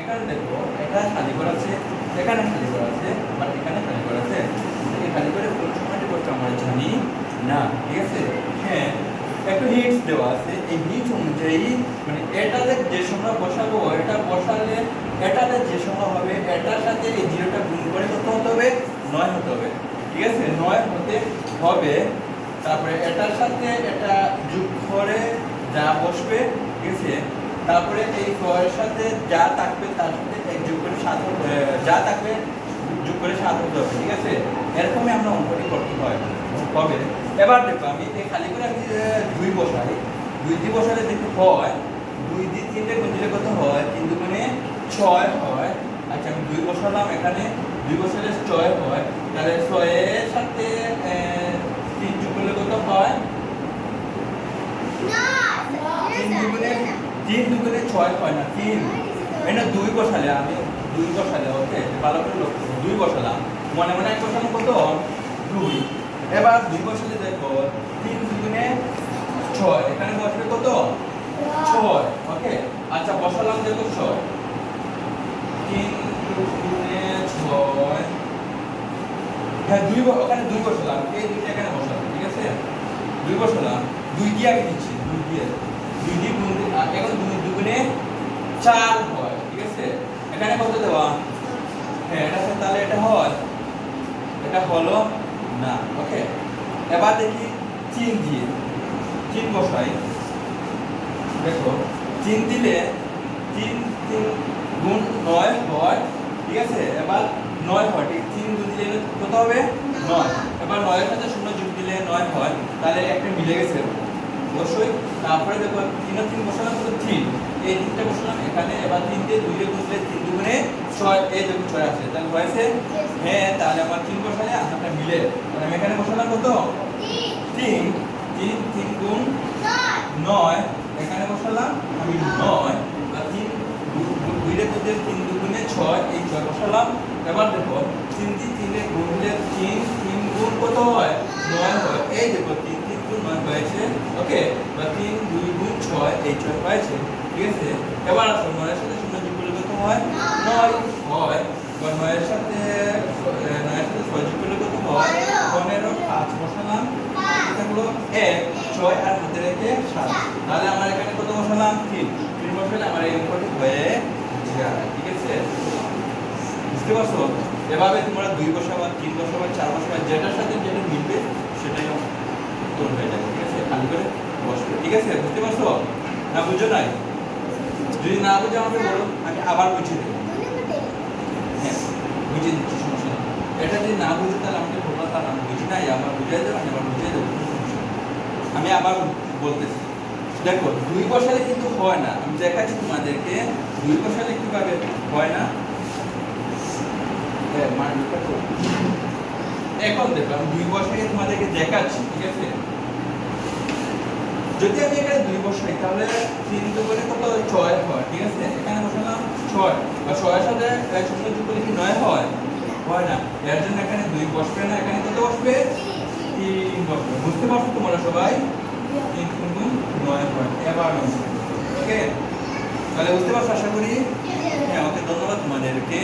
এখানে দেখো এটা খালি আছে এখানে খালি আছে এখানে খালি আছে খালি করে জানি না ঠিক আছে হ্যাঁ একটু হিটস দেওয়া আছে এই হিটস অনুযায়ী মানে এটাতে যে সময় বসাবো এটা বসালে এটাতে যে সময় হবে এটার সাথে এই জিরোটা গুণ করে কত হতে হবে নয় হতে হবে ঠিক আছে নয় হতে হবে। তারপরে এটার সাথে এটা যোগ করে যা বসবে, ঠিক তারপরে এই ছয়ের সাথে যা থাকবে তার সাথে এক যোগ করে সাত যা থাকবে যোগ করে সাত হবে, ঠিক আছে? এরকমই আমরা অঙ্কটি করতে হয়, হবে। এবার দেখো, আমি এই খালি করে আমি দুই বসাই। দুই দিয়ে বসালে দেখো হয়, দুই দিয়ে তিনটে গুণ দিলে কত হয়? তিন দুগুণে ছয় হয়। আচ্ছা আমি দুই বসালাম এখানে, দুই বসালে ছয় হয়। তাহলে ছয়ের সাথে আহ, তিন যোগ করলে কত হয় তিন দুগুণে দুগুণে ছয় হয় না তিন। এটা দুই বসালে আমি দুই বসালে ওকে? ভালো করে লক্ষ্য। দুই বসালাম। মনে মনে এক বসালাম কত? দুই। এবার দুই বসালে দেখো তিন দুগুণে ছয়। এখানে বসবে কত? ছয় ওকে? আচ্ছা বসালাম দেখো ছয়। তিন দুগুণে ছয়। হ্যাঁ দুই ওখানে দুই বসালাম। এই দুইটা এখানে বসালাম ঠিক আছে? দুই বসালাম। দুই দিয়ে আগে দিচ্ছি দুই দিয়ে। দুই দিয়ে দিয়ে- আ, এখন চার হয়, ঠিক আছে? এখানে কত দেওয়া? হ্যাঁ এটা তাহলে এটা হয়। এটা হলো না, ওকে? এবার দেখি চিন দিয়ে। চিন বসাই। দেখো, চিন দিলে তিন তিন গুণ নয় হয়, ঠিক আছে? এবার নয় হয়, ঠিক? তিন গুণ দিলে কত হবে? নয়। এবার নয়ের সাথে শূন্য যোগ দিলে নয় হয়, তাহলে একটা মিলে গেছে। অবশ্যই তারপরে দেখো তিন তিন বসালাম এই তিনটা বসালাম এখানে এবার তিন দিয়ে দুই দিয়ে গুণলে তিন দুগুণে ছয় এই দেখো ছয় আছে? তাহলে হয়েছে হ্যাঁ তাহলে আমার তিন বসালে আমারটা মিলে। আমি এখানে বসালাম কত? তিন। তিন তিন গুণ নয়। এখানে বসালাম আমি নয়। আর তিন দুইটা দুধের তিন দুগুণে ছয় এই ছয় বসালাম। এবার দেখো তিন তিন তিনে গুণ দিলে তিন তিন গুণ কত হয়? নয় হয়। এই দেখো তিন তিন গুণ নয় হয়েছে। ওকে বা তিন দুই ছয় এই ছয় হয়েছে ঠিক আছে? এবার আসো নয়ের সাথে শূন্য যোগ করলে হয়? নয় হয়। বা নয়ের সাথে নয়ের সাথে ছয় যোগ করলে হয়। পনেরো পাঁচ বসালাম। হলো এক, ছয় আর হাতে রেখে সাত। তাহলে আমার এখানে কত বসালাম? তিন। তিন বসালে আমার এই অঙ্কটি হয়ে যায়, ঠিক আছে? বুঝতে পারছ? এভাবে তোমরা দুই বসাবা, তিন বসাবা, চার বসাবা, যেটার সাথে যেটা মিলবে সেটাই উত্তর হয়ে যাবে, ঠিক আছে? খালি করে বসবে। ঠিক আছে? বুঝতে পারছ? না বুঝো নাই? যদি না আমাকে বলো, আমি আবার বুঝিয়ে দেবো। হ্যাঁ দিচ্ছি, সমস্যা এটা যদি না তাহলে আমাকে বলব আমি বুঝি নাই দেবো, আমি আবার দেবো। আমি আবার বলতেছি। দেখো, দুই বসালে কিন্তু হয় না। আমি দেখাচ্ছি তোমাদেরকে, দুই বসালে কীভাবে হয় না? তো। এখন দেখো, আমি দুই বসাই তোমাদেরকে দেখাচ্ছি, ঠিক আছে? যদি আমি এখানে দুই বসাই, তাহলে তিন দুগুণে কত ছয় হয়, ঠিক আছে? এখানে বসালাম ছয়। বা ছয়ের সাথে শূন্য যোগ করলে কি নয় হয়? হয় না। এর জন্য এখানে দুই বসবে না, এখানে কত বসবে? তিন বসবে। বুঝতে পারছ তোমরা সবাই? তিন গুণ নয় হয়। এবার ওকে? তাহলে বুঝতে পারছ আশা করি? হ্যাঁ ওকে, ধন্যবাদ তোমাদেরকে।